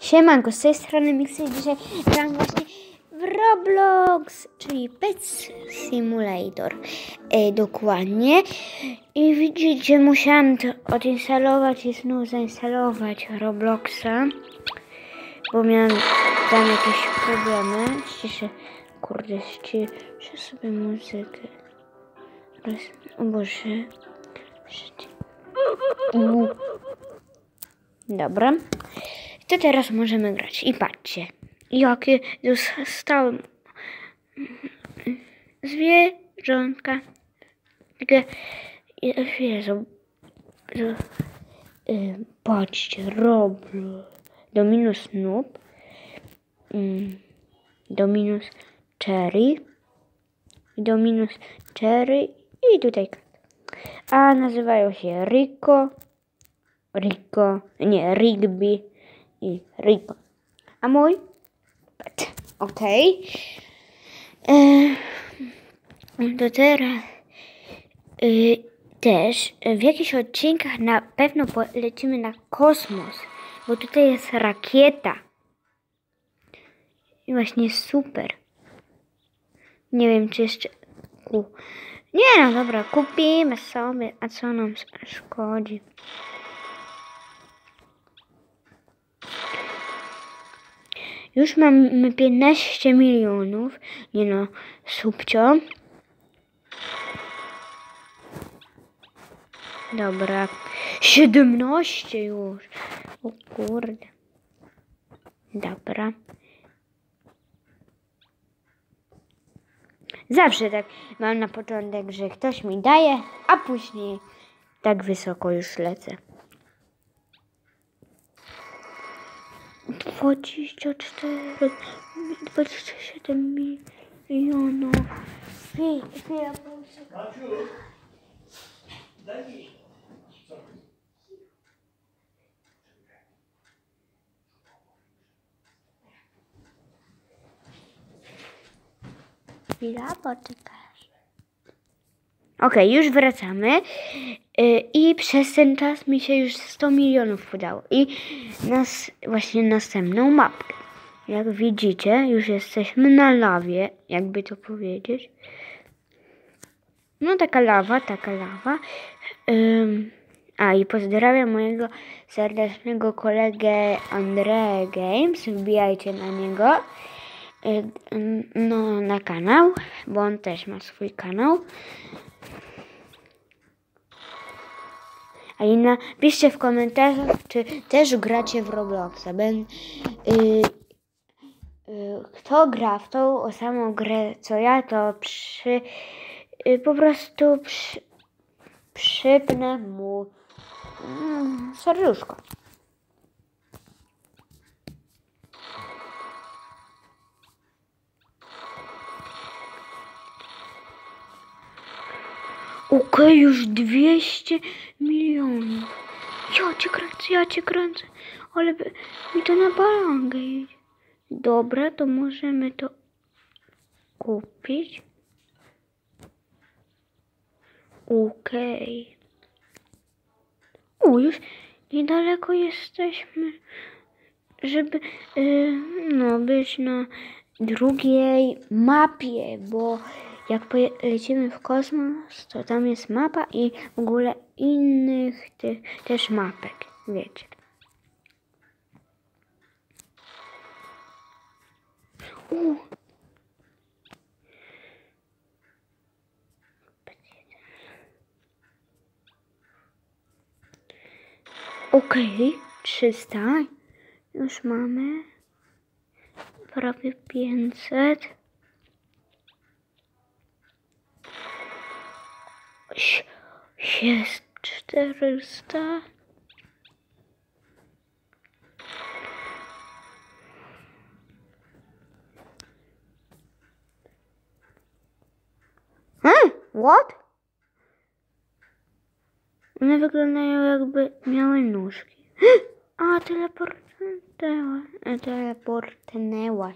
Siemanko, z tej strony Mixy. Dzisiaj gram właśnie w Roblox, czyli Pet Simulator. E, dokładnie. I widzicie, musiałam to odinstalować i znów zainstalować Robloxa, bo miałam tam jakieś problemy. Ściszę, kurde, ściszę sobie muzykę. Roz... O Boże. Dobra. To teraz możemy grać. I patrzcie, jakie zostały zwierzątka. Jezu, y, patrzcie, Roblo, Dominus Noob, mm, Dominus Cherry, Dominus Cherry. I tutaj a nazywają się Rico, Rico, nie, Rigby i Rico. A mój? Pet. Okej. Okay. To teraz y, też w jakichś odcinkach na pewno polecimy na kosmos, bo tutaj jest rakieta. I właśnie super. Nie wiem, czy jeszcze... U. Nie no, dobra, kupimy sobie, a co nam szkodzi? Już mamy 15 milionów. Nie no, subcio. Dobra. 17 już. O kurde. Dobra. Zawsze tak mam na początek, że ktoś mi daje, a później tak wysoko już lecę. 24, 27 milionów. Chwila, proszę. Maciu, daj mi. Co? Chwila, poczekasz. Okej, już wracamy. Yy, I przez ten czas mi się już 100 milionów udało. I nas właśnie następną mapkę. Jak widzicie, już jesteśmy na lawie, jakby to powiedzieć. No taka lawa, taka lawa. Ym, a i pozdrawiam mojego serdecznego kolegę Andre Games. Wbijajcie na niego. Y, no, na kanał, bo on też ma swój kanał. A i napiszcie w komentarzach, czy też gracie w Robloxa. Ben, y, y, kto gra w tą samą grę co ja, to przy, y, po prostu przy, przypnę mu mm, serduszko. Okay, już 200 milionów. Ja cię kręcę, ja cię kręcę. Ale mi to na balangę. Dobra, to możemy to kupić. Okej. Okay. U, już niedaleko jesteśmy, żeby yy, no, być na drugiej mapie, bo jak lecimy w kosmos, to tam jest mapa i w ogóle innych tych też mapek, wiecie. U. Okej, okay, 300. Już mamy prawie 500. Jest czterysta. Hmm, what? One wyglądają jakby miały nóżki. A, teleportnęła. Teleportnęła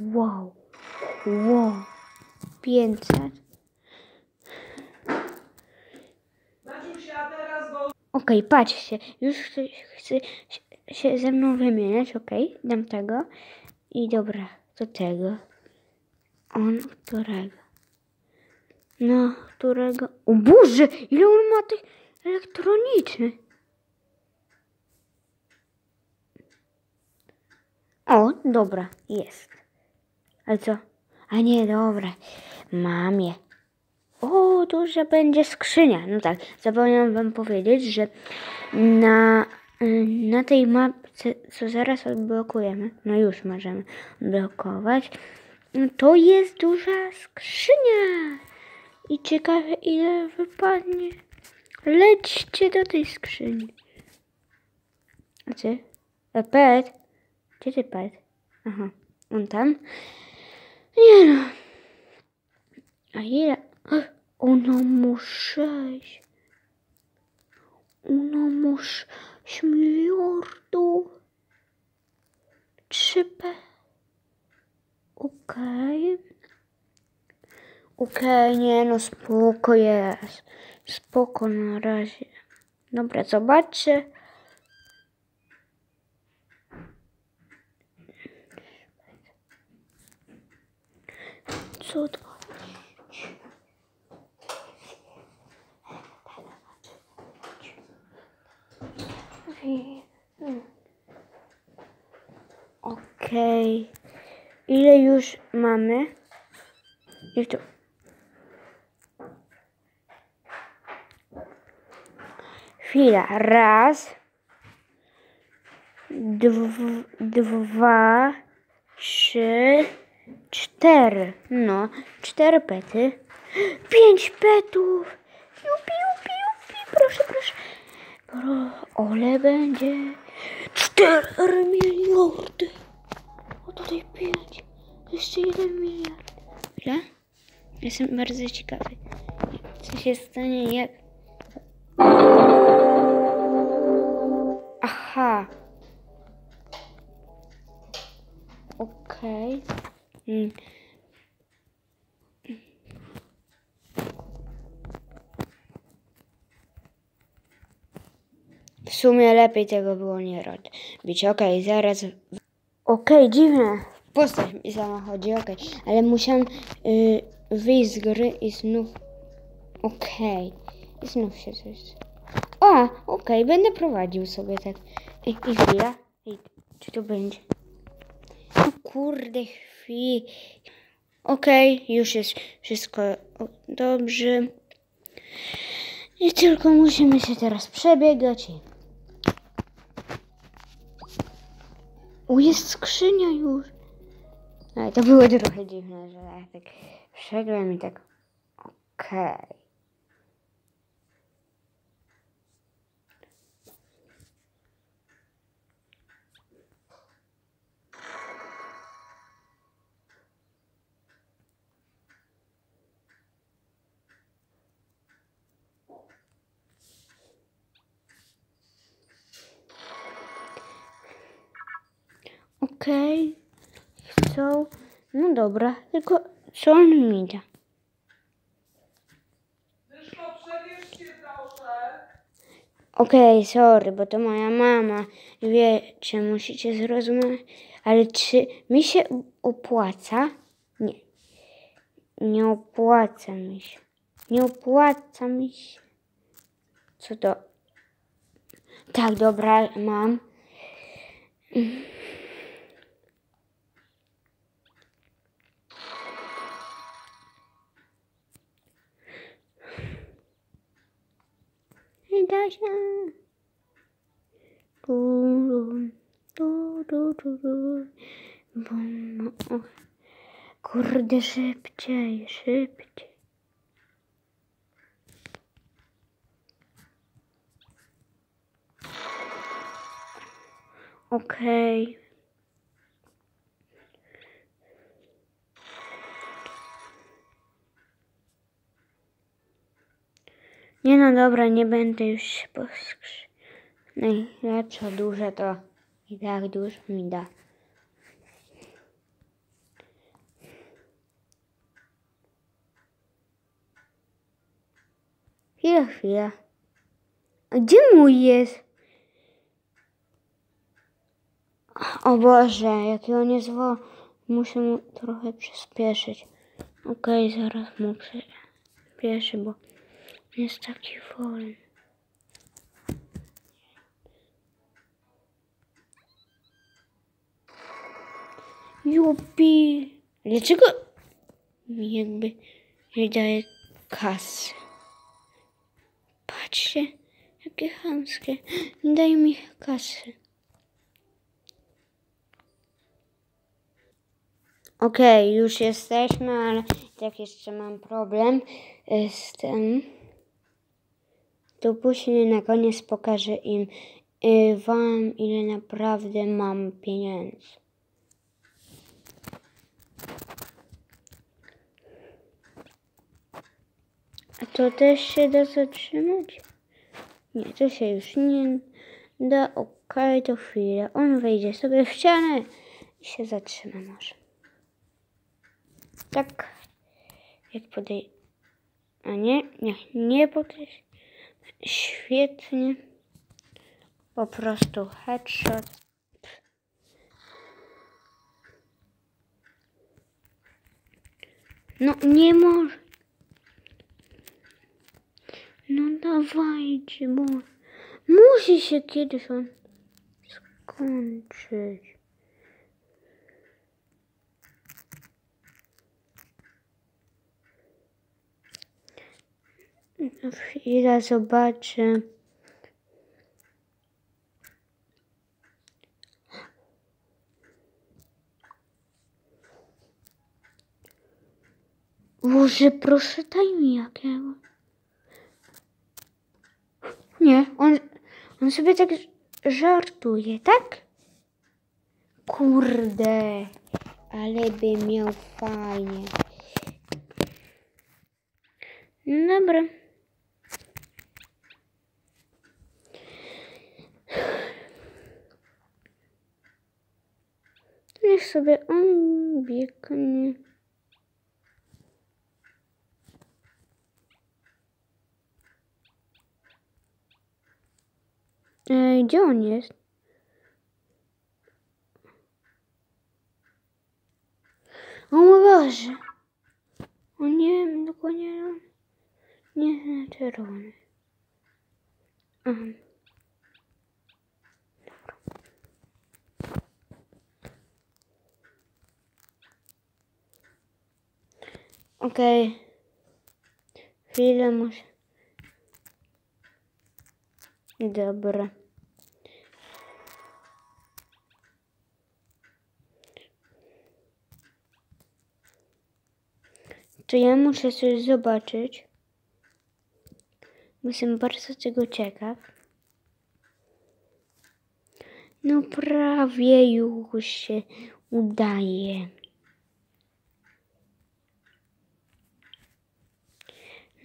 Wow. Wow. 500. się, a teraz go... Okej, patrzcie, już chce się- ze mną wymieniać, okej, dam tego. I dobra, do tego. On, którego? No, którego? O Boże, ile on ma tych elektronicznych? O, dobra, jest. Ale co? A nie, dobra, mam je. O, duża będzie skrzynia. No tak, zapomniałam wam powiedzieć, że na, na tej mapce, co zaraz odblokujemy, no już możemy blokować, no to jest duża skrzynia. I ciekawe ile wypadnie. Lećcie do tej skrzyni. A ty? E, pet? Gdzie ty pet? Aha, on tam? Nie no. A ile? Ona ma sześć. Ona ma sześć miliardów. Trzy P. Okej. Okej, nie no, spoko jest. Spoko na razie. Dobra, zobaczcie. To? Okej. Ile już mamy? I to. Chwila. Raz. Dw, dwa. Trzy. Cztery. No. Cztery pety. Pięć petów. Jupi, jupi, jupi. Proszę, proszę. Pro, ole będzie cztery miliardy. O tutaj pięć. Jeszcze jeden miliard. Ile? Jestem bardzo ciekawy. Co się stanie jak... Aha. Okej. Mm. W sumie lepiej tego było nie robić. Okej, zaraz. Okej, dziwne. Postać mi sama chodzi, okej. Ale musiałam y, wyjść z gry i znów. Okej. I znów się coś. A, okej, będę prowadził sobie tak. I, i chwila. I, czy to będzie? Kurde, chwili. Okej, już jest wszystko dobrze. I tylko musimy się teraz przebiegać. O, jest skrzynia już. Ale to było trochę dziwne, że ja tak wszedłem i tak... Okej. Okej. No dobra, tylko co on mi da? Okej, sorry, bo to moja mama. Wiecie, musicie zrozumieć. Ale czy mi się opłaca? Nie. Nie opłaca mi się. Nie opłaca mi się. Co to? Tak, dobra, mam. Nie da się. Tu, tu, tu, tu, tu. Bum, o. Kurde, szybciej, szybciej. Okej. Nie no dobra, nie będę już się poskrzy. Najlepsze duże to i tak dużo mi da. Chwila, chwila. A Gdzie mój jest? O Boże, jakiego nie zwo... Muszę mu trochę przyspieszyć. Okej, zaraz mu przyspieszę, bo jest taki wolny. Jupi! Dlaczego mi jakby nie daje kasy? Patrzcie, jakie chamskie. Nie daje mi kasy. Okej, już jesteśmy, ale tak jeszcze mam problem z tym. To później na koniec pokażę im y, wam, ile naprawdę mam pieniędzy. A to też się da zatrzymać? Nie, to się już nie da. Okej, to chwilę. On wejdzie sobie w ścianę i się zatrzyma może. Tak. Jak podej... A nie, nie, nie podejść. Świetnie. Po prostu headshot. No nie może. No dawajcie, bo musi się kiedyś on skończyć. Chwila, zobaczę. Boże, proszę, daj mi jakiego. Nie, on, on sobie tak żartuje, tak? Kurde, ale by miał fajnie. No dobra. Niech sobie on biegnie. Ej, gdzie on jest? O mój Boże! O nie wiem dokładnie. Nie, nie, czerwony. Aha. Okej. Chwilę muszę. Dobra. To ja muszę coś zobaczyć. Jestem bardzo tego ciekaw. No prawie już się udaje.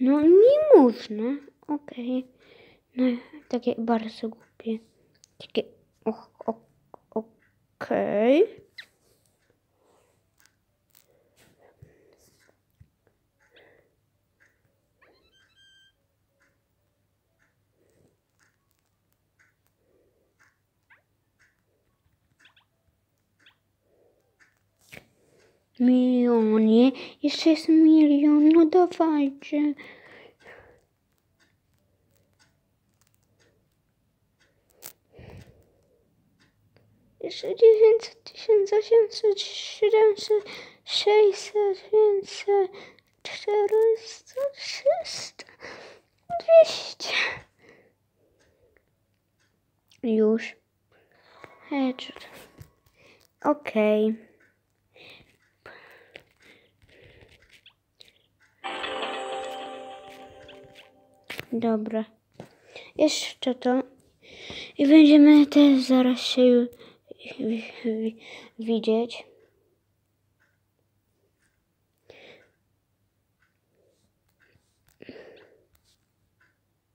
No nie można. Okej. No takie bardzo głupie. Takie och, ok, okej. Milionie. Jeszcze jest milion. No dawajcie. Jeszcze 900, 1800, 700, 600, 500, 400, 300, 200. Już. Headshot. Okej. Dobra. Jeszcze to. I będziemy też zaraz się widzieć.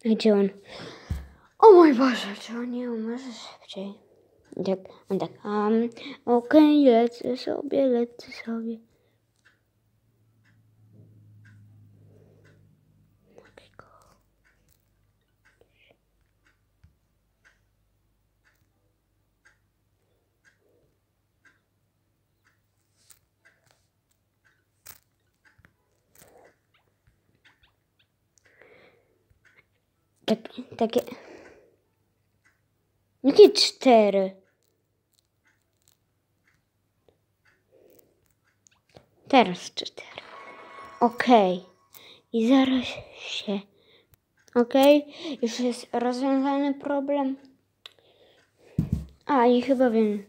Gdzie on? O mój Boże, czy on nie umarze szybciej? Tak, tak, um, okej, lecę sobie, lecę sobie. Tak, takie... Jakie cztery? Teraz cztery. Okej. I zaraz się... Okej. Już jest rozwiązany problem. A, i chyba wiem.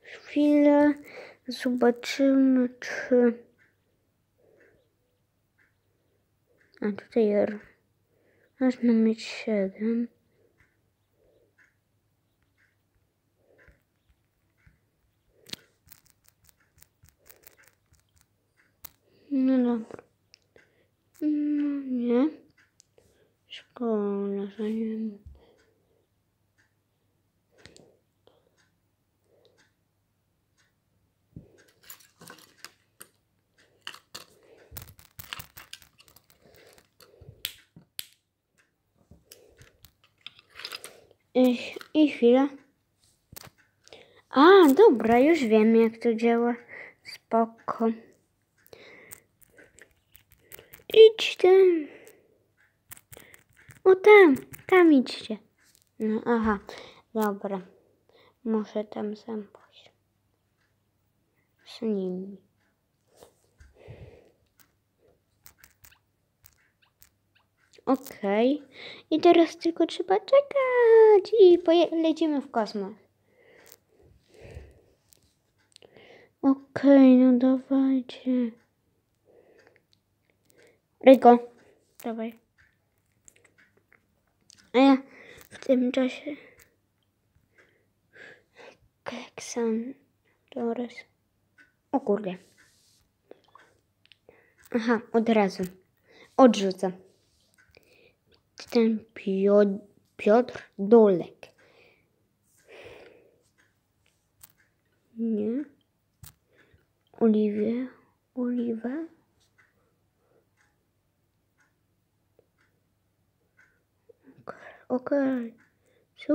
Chwilę. Zobaczymy, czy... A tutaj R. Można mieć siedem. No dobra. No I, I chwila. A, dobra, już wiem jak to działa. Spoko. Idź tam. O tam, tam idźcie. No aha, dobra. Muszę tam sam pójść. Z nimi. Okej. I teraz tylko trzeba czekać i lecimy w kosmos. Okej, no dawajcie. Ryko, dawaj. A ja w tym czasie... Keksan, Torres. O kurde. Aha, od razu. Odrzucę. Ten Piotr, Piotr Dolek. Nie. Oliwia. Oliwa. Okej. Okay. Są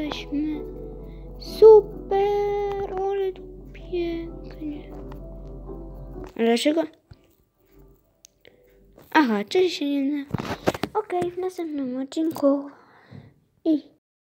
Dlaczego? Aha, cześć Janina. Okej, w następnym odcinku.